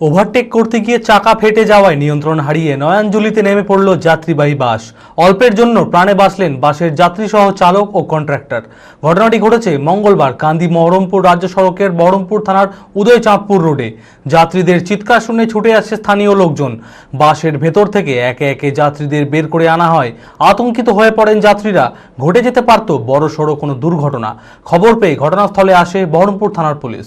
Overtake করতে গিয়ে চাকা ফেটে যাওয়ায় নিয়ন্ত্রণ হারিয়ে নয়াঞ্জলিতে নেমে পড়ল যাত্রীবাহী বাস। অল্পের জন্য প্রাণে বাঁচলেন বাসের যাত্রীসহ চালক ও কন্ট্রাক্টর। ঘটনাটি ঘটেছে মঙ্গলবার কান্দি মহরমপুর রাজ্য সড়কের বহরমপুর থানার উদয়চাঁদপুর রোডে। যাত্রীদের চিৎকার শুনে ছুটে আসছে স্থানীয় লোকজন। বাসের ভেতর থেকে একে একে যাত্রীদের বের করে আনা হয়। আতঙ্কিত হয়ে পড়েন যাত্রীরা। ঘটে যেতে পারত বড় সড়ো কোনো দুর্ঘটনা। খবর পেয়ে ঘটনাস্থলে আসে বহরমপুর থানার পুলিশ।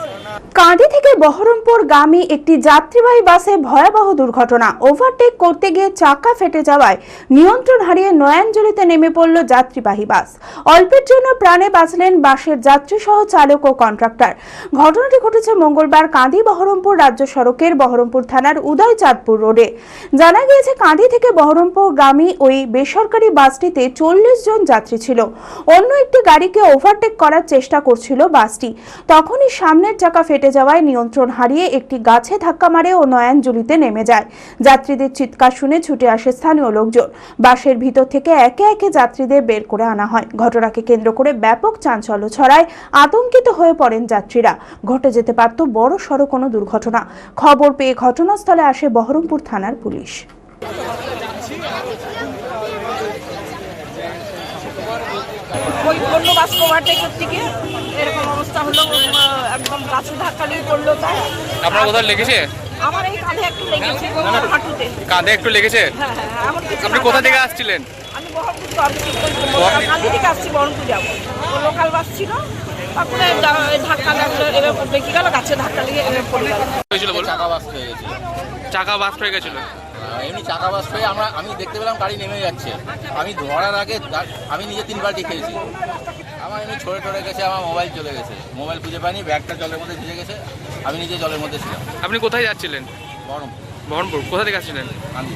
Kandi থেকে বহরমপুর গামী একটি যাত্রীবাহী বাসে ভয়াবহ দুর্ঘটনা। ওভারটেক করতে গিয়ে চাকা ফেটে যাওয়ায় নিয়ন্ত্রণ হারিয়ে নয়াঞ্জলিতে নেমে পড়ল যাত্রীবাহী বাস। অল্পের জন্য প্রাণে বাঁচলেন বাসের যাত্রী সহ চালক ও কন্ট্রাক্টর। ঘটনাটি ঘটেছে মঙ্গলবার কাঁদি বহরমপুর রাজ্য সড়কের বহরমপুর থানার উদয়চাঁদপুর রোডে। জানা গিয়েছে কাঁদি থেকে বহরমপুর গামী ওই বেসরকারি বাসটিতে চল্লিশ জন যাত্রী ছিল। অন্য একটি গাড়িকে ওভারটেক করার চেষ্টা করছিল বাসটি। তখনই সামনের চাকা ফেটে যাওয়ায় নিয়ন্ত্রণ হারিয়ে একটি গাছে ধাক্কা মারে ও নয়াঞ্জলিতে নেমে যায়। যাত্রীদের চিৎকার শুনে ছুটে আসে স্থানীয় লোকজন। বাসের ভিতর থেকে একে একে যাত্রীদের বের করে আনা হয়। ঘটনাকে কেন্দ্র করে ব্যাপক চাঞ্চল্য ছড়ায় আতঙ্কিত হয়ে পড়েন যাত্রীরা। ঘটে যেতে পারত বড় সড়ো কোনো দুর্ঘটনা। খবর পেয়ে ঘটনাস্থলে আসে বহরমপুর থানার পুলিশ। ওই অন্য বাস ওভারটেক করতে গিয়ে এরকম অবস্থা হলো একদম গাছে ধাক্কা দিয়ে পড়ল তাই। আপনার কোথাও লেগেছে? আমার এই কাঁধে একটু লেগেছে হাঁটুতে। কাঁধে একটু লেগেছে? হ্যাঁ হ্যাঁ হ্যাঁ, আপনি কোথা থেকে আসছিলেন? আমি বহরমপুর থেকে আসছি বহরমপুর যাব। লোকাল বাস ছিল তারপরে ধাক্কা লাগল এবার বেঁকে গেল গাছে ধাক্কা লেগে পড়ে গেল। চাকা বাস্ট হয়ে গেছিল। চাকা বাস্ট হয়ে গেছিল। এমনি চাকা বাস পেয়ে আমরা আমি দেখতে পেলাম গাড়ি নেমে যাচ্ছে। আমি ধরার আগে আমি নিজে তিন দেখেছি খেয়েছি আমার এমনি ছড়ে টড়ে গেছে আমার মোবাইল চলে গেছে। মোবাইল খুঁজে পাইনি ব্যাগটা জলের মধ্যে ভিজে গেছে। আমি নিজে জলের মধ্যে ছিলাম। আপনি কোথায় যাচ্ছিলেন? বহরমপুর। বহরমপুর। কোথা থেকে আসছিলেন? কান্দি